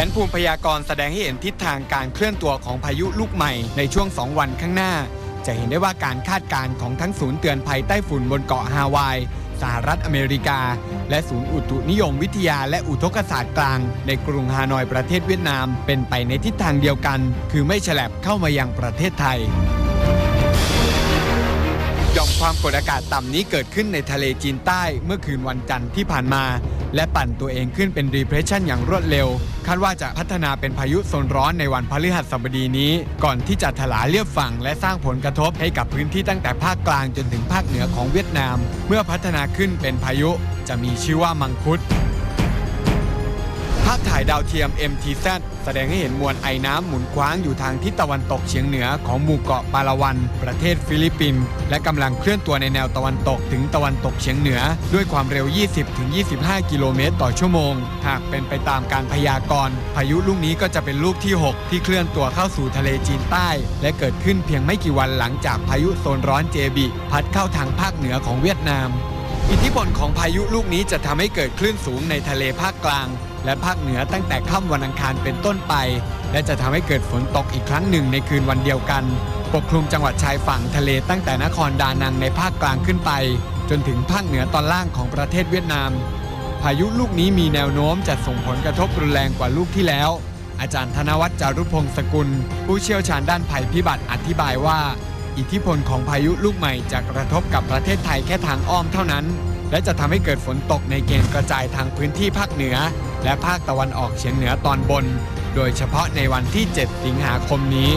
ผนภูมิพยากรณ์แสดงให้เห็นทิศทางการเคลื่อนตัวของพายุลูกใหม่ในช่วง 2 วันข้างหน้า จะเห็นได้ว่าการคาดการณ์ของทั้งศูนย์เตือนภัยใต้ฝุ่นบนเกาะฮาวาย สหรัฐอเมริกา และศูนย์อุตุนิยมวิทยาและอุทกศาสตร์กลาง ในกรุงฮานอยประเทศเวียดนาม เป็นไปในทิศทางเดียวกัน คือไม่ฉลับเข้ามายังประเทศไทย ย่อมความกดอากาศต่ำนี้เกิดขึ้นในทะเลจีนใต้เมื่อคืนวันจันทร์ที่ผ่านมา และปั่นตัวเองขึ้นเป็น depression อย่างรวดเร็ว คาดว่าจะพัฒนาเป็นพายุโซนร้อนในวันพฤหัสบดีนี้ ก่อนที่จะถลาเลียบฝั่งและสร้างผลกระทบให้กับพื้นที่ตั้งแต่ภาคกลางจนถึงภาคเหนือของเวียดนาม เมื่อพัฒนาขึ้นเป็นพายุจะมีชื่อว่ามังคุด ภาพถ่ายดาวเทียม MTZ แสดงให้เห็นมวลไอ้น้ำหมุนคว้างอยู่ทางทิศตะวันตกเฉียงเหนือของหมู่เกาะปาลาวัน ประเทศฟิลิปปินส์และกำลังเคลื่อนตัวในแนวตะวันตกถึงตะวันตกเฉียงเหนือ ด้วยความเร็ว 20-25 กิโลเมตรต่อชั่วโมง หากเป็นไปตามการพยากรณ์พายุลูกนี้ก็จะเป็นลูกที่ 6 ที่เคลื่อนตัวเข้าสู่ทะเลจีนใต้ และเกิดขึ้นเพียงไม่กี่วันหลังจากพายุโซนร้อนเจบิ พัดเข้าทางภาคเหนือของเวียดนาม อิทธิพลของพายุลูกนี้จะทำให้เกิดคลื่นสูงในทะเลภาคกลาง และภาคเหนือตั้งแต่ค่ำวันอังคารเป็นต้นไป และจะทำให้เกิดฝนตกอีกครั้งหนึ่งในคืนวันเดียวกัน ปกคลุมจังหวัดชายฝั่งทะเลตั้งแต่นครดานังในภาคกลางขึ้นไป จนถึงภาคเหนือตอนล่างของประเทศเวียดนาม พายุลูกนี้มีแนวโน้มจะส่งผลกระทบรุนแรงกว่าลูกที่แล้ว อาจารย์ธนวัฒน์จารุพงศ์สกุล ผู้เชี่ยวชาญด้านภัยพิบัติอธิบายว่า อิทธิพลของพายุลูกใหม่จะกระทบกับประเทศไทยแค่ทางอ้อมเท่านั้น และจะทำให้เกิดฝนตกในเกณฑ์กระจายทางพื้นที่ภาคเหนือ และภาคตะวันออกเฉียงเหนือตอนบน โดยเฉพาะในวันที่ 7 สิงหาคมนี้